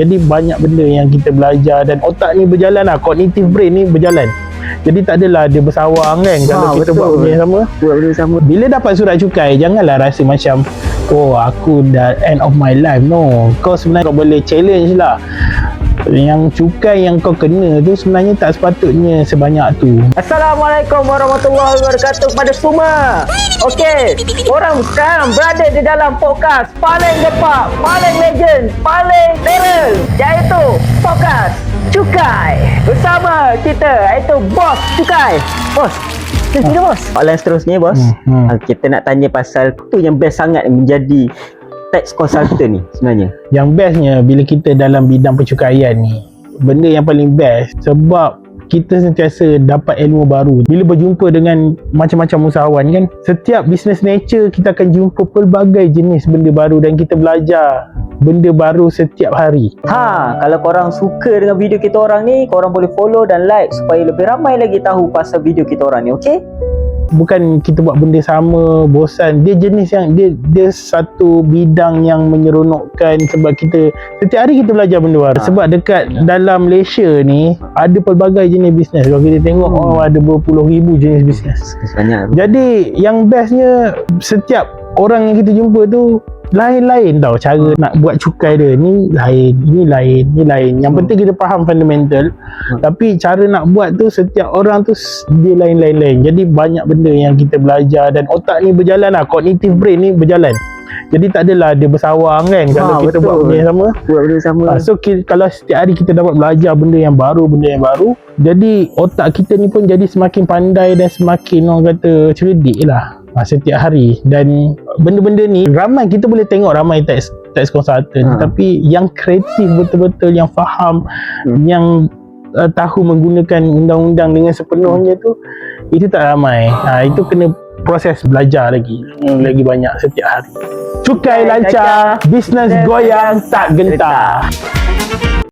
Jadi banyak benda yang kita belajar dan otak ni berjalan lah. Cognitive brain ni berjalan. Jadi tak adalah dia bersawang kan kalau Ha, kita betul. buat benda yang sama. Buat benda sama. Bila dapat surat cukai, janganlah rasa macam Oh, aku dah end of my life. No. Kau sebenarnya kau boleh challenge lah. Yang cukai yang kau kena tu sebenarnya tak sepatutnya sebanyak tu. Assalamualaikum warahmatullahi wabarakatuh kepada semua. Okey, orang sekarang berada di dalam podcast paling gepak, paling legend, paling viral iaitu podcast Cukai. Bersama kita iaitu Bos Cukai. Bos, kita sini bos. Soalan seterusnya bos. Hmm, hmm. Kita nak tanya pasal tu yang best sangat menjadi tax consultant ni sebenarnya. Yang bestnya bila kita dalam bidang pencukaian ni, benda yang paling best sebab kita sentiasa dapat ilmu baru. Bila berjumpa dengan macam-macam usahawan kan, setiap business nature kita akan jumpa pelbagai jenis benda baru dan kita belajar benda baru setiap hari. Ha, kalau korang suka dengan video kita orang ni, korang boleh follow dan like supaya lebih ramai lagi tahu pasal video kita orang ni, okey? Bukan kita buat benda sama, bosan. Dia jenis yang dia dia satu bidang yang menyeronokkan sebab kita setiap hari kita belajar benda baru. Ha. Sebab dekat dalam Malaysia ni ada pelbagai jenis bisnes. Kalau kita tengok Hmm. oh ada berpuluh ribu jenis bisnes. Banyak. Jadi yang bestnya setiap orang yang kita jumpa tu lain-lain tau cara nak buat cukai dia ni lain ni lain ni lain yang Hmm. penting kita faham fundamental Hmm. tapi cara nak buat tu setiap orang tu dia lain-lain-lain jadi banyak benda yang kita belajar dan otak ni berjalan lah cognitive brain ni berjalan jadi tak adalah dia bersawang kan kalau Ha, kita betul. buat benda yang sama Buat benda sama. Ha, so ki, kalau setiap hari kita dapat belajar benda yang baru, benda yang baru, jadi otak kita ni pun jadi semakin pandai dan semakin orang kata cerdik lah ha, setiap hari. Dan benda-benda ni ramai kita boleh tengok ramai tax tax consultant Ha. tapi yang kreatif betul-betul yang faham Hmm. yang uh, tahu menggunakan undang-undang dengan sepenuhnya tu itu tak ramai. Ha, itu kena proses belajar lagi. Hmm, lagi banyak setiap hari. Cukai lancar, bisnes goyang tak gentar.